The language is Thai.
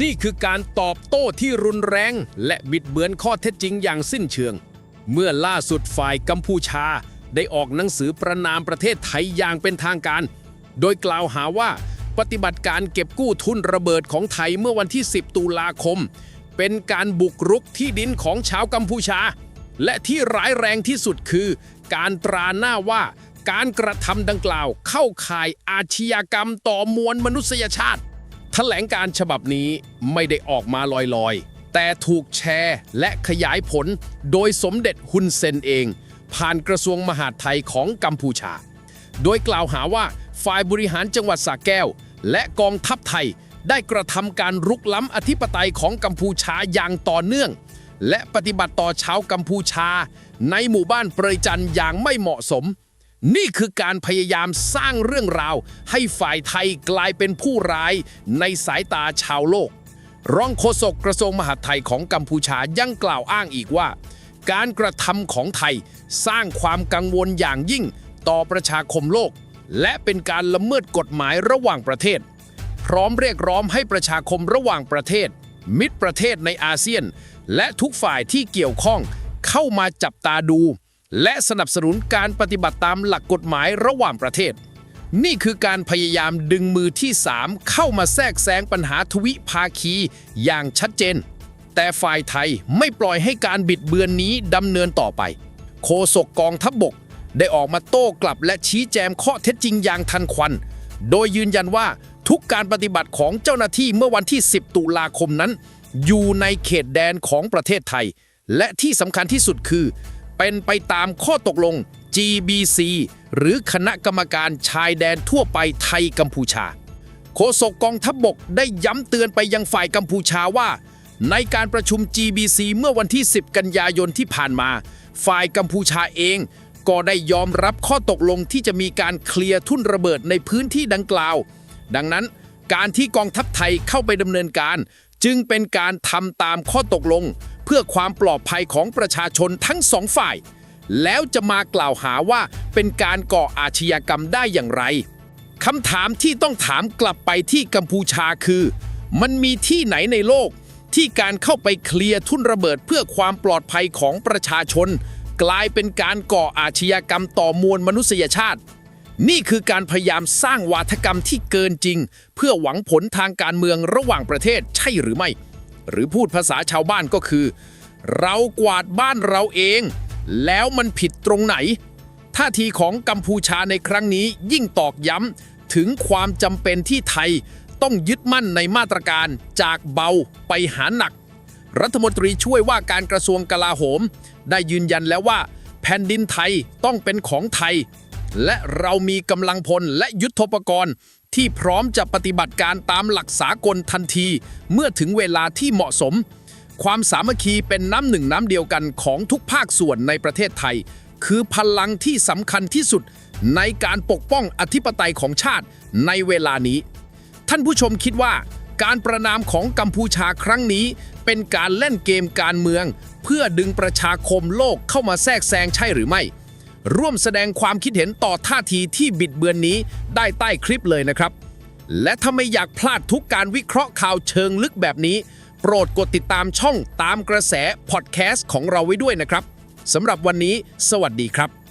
นี่คือการตอบโต้ที่รุนแรง และบิดเบือนข้อเท็จจริงอย่างสิ้นเชิง เมื่อล่าสุดฝ่ายกัมพูชาได้ออกหนังสือประนามประเทศไทยอย่างเป็นทางการ โดยกล่าวหาว่าปฏิบัติการเก็บกู้ทุนระเบิดของไทยเมื่อวันที่ 10 ตุลาคม เป็นการบุกรุกที่ดินของชาวกัมพูชา และที่ร้ายแรงที่สุดคือ การตราหน้าว่าการกระทำดังกล่าวเข้าข่ายอาชญากรรมต่อมวลมนุษยชาติ แถลงการฉบับนี้ไม่ได้ออกมาลอยๆ แต่ถูกแชร์และขยายผลโดยสมเด็จฮุนเซนเอง ผ่านกระทรวงมหาดไทยของกัมพูชา โดยกล่าวหาว่าฝ่ายบริหารจังหวัดสระแก้ว และกองทัพไทยได้กระทำการรุกล้ำอธิปไตยของกัมพูชาอย่างต่อเนื่อง และปฏิบัติต่อชาวกัมพูชา ในหมู่บ้านเปรยจันอย่างไม่เหมาะสม นี่คือการพยายามสร้างเรื่องราว ให้ฝ่ายไทยกลายเป็นผู้ร้ายในสายตาชาวโลก รองโฆษกกระทรวงมหาดไทยของกัมพูชายังกล่าวอ้างอีกว่า การกระทำของไทยสร้างความกังวลอย่างยิ่งต่อประชาคมโลก และเป็นการละเมิดกฎหมายระหว่างประเทศ พร้อมเรียกร้องให้ประชาคมระหว่างประเทศ มิตรประเทศในอาเซียน และทุกฝ่ายที่เกี่ยวข้องเข้ามาจับตาดู และสนับสนุนการปฏิบัติตามหลักกฎหมายระหว่างประเทศ นี่คือการพยายามดึงมือที่ 3 เข้ามาแทรกแซงปัญหาทวิภาคีอย่างชัดเจน แต่ฝ่ายไทยไม่ปล่อยให้การบิดเบือนนี้ดำเนินต่อไปโฆษกกองทัพบบกได้ออกมาโต้กลับและชี้แจงข้อเท็จจริงอย่างทันควัน โดยยืนยันว่าทุกการปฏิบัติของเจ้าหน้าที่เมื่อวันที่ 10 ตุลาคมนั้น อยู่ในเขตแดนของประเทศไทย และที่สำคัญที่สุดคือ เป็นไปตามข้อตกลง GBC หรือคณะกรรมการชายแดนทั่วไปไทยกัมพูชา โฆษกกองทัพบบกได้ย้ำเตือนไปยังฝ่ายกัมพูชาว่า ในการประชุม GBC เมื่อวันที่ 10 กันยายนที่ผ่านมา ฝ่ายกัมพูชาเอง ก็ได้ยอมรับข้อตกลงที่จะมีการเคลียร์ทุ่นระเบิดในพื้นที่ดังกล่าว ดังนั้น การที่กองทัพไทยเข้าไปดำเนินการ จึงเป็นการทำตามข้อตกลง พื่อความปลอดภัยของประชาชนทั้งสองฝ่าย แล้วจะมากล่าวหาว่าเป็นการก่ออาชญากรรมได้อย่างไรคำถามที่ต้องถามกลับไปที่กัมพูชาคือ มันมีที่ไหนในโลก ที่การเข้าไปเคลียร์ทุ่นระเบิดเพื่อความปลอดภัยของประชาชน กลายเป็นการก่ออาชญากรรมต่อมวลมนุษยชาติ นี่คือการพยายามสร้างวาทกรรมที่เกินจริง เพื่อหวังผลทางการเมืองระหว่างประเทศใช่หรือไม่ หรือพูดภาษาชาวบ้านก็คือ เรากวาดบ้านเราเอง แล้วมันผิดตรงไหน ท่าทีของกัมพูชาในครั้งนี้ยิ่งตอกย้ำถึงความจำเป็นที่ไทยต้องยึดมั่นในมาตรการจากเบาไปหาหนัก รัฐมนตรีช่วยว่าการกระทรวงกลาโหม ได้ยืนยันแล้วว่า แผ่นดินไทยต้องเป็นของไทย และเรามีกำลังพลและยุทธปกรณ์ ที่พร้อมจะปฏิบัติการตามหลักสากลทันที เมื่อถึงเวลาที่เหมาะสม ความสามัคคีเป็นน้ำหนึ่งน้ำเดียวกันของทุกภาคส่วนในประเทศไทย คือพลังที่สำคัญที่สุดในการปกป้องอธิปไตยของชาติในเวลานี้ ท่านผู้ชมคิดว่า การประนามของกัมพูชาครั้งนี้ เป็นการเล่นเกมการเมือง เพื่อดึงประชาคมโลกเข้ามาแทรกแซงใช่หรือไม่ ร่วมแสดงความคิดเห็นต่อท่าทีที่บิดเบือนนี้ได้ใต้คลิปเลยนะครับ และถ้าไม่อยากพลาดทุกการวิเคราะห์ข่าวเชิงลึกแบบนี้ โปรดกดติดตามช่องตามกระแสพอดแคสต์ของเราไว้ด้วยนะครับสำหรับวันนี้ สวัสดีครับ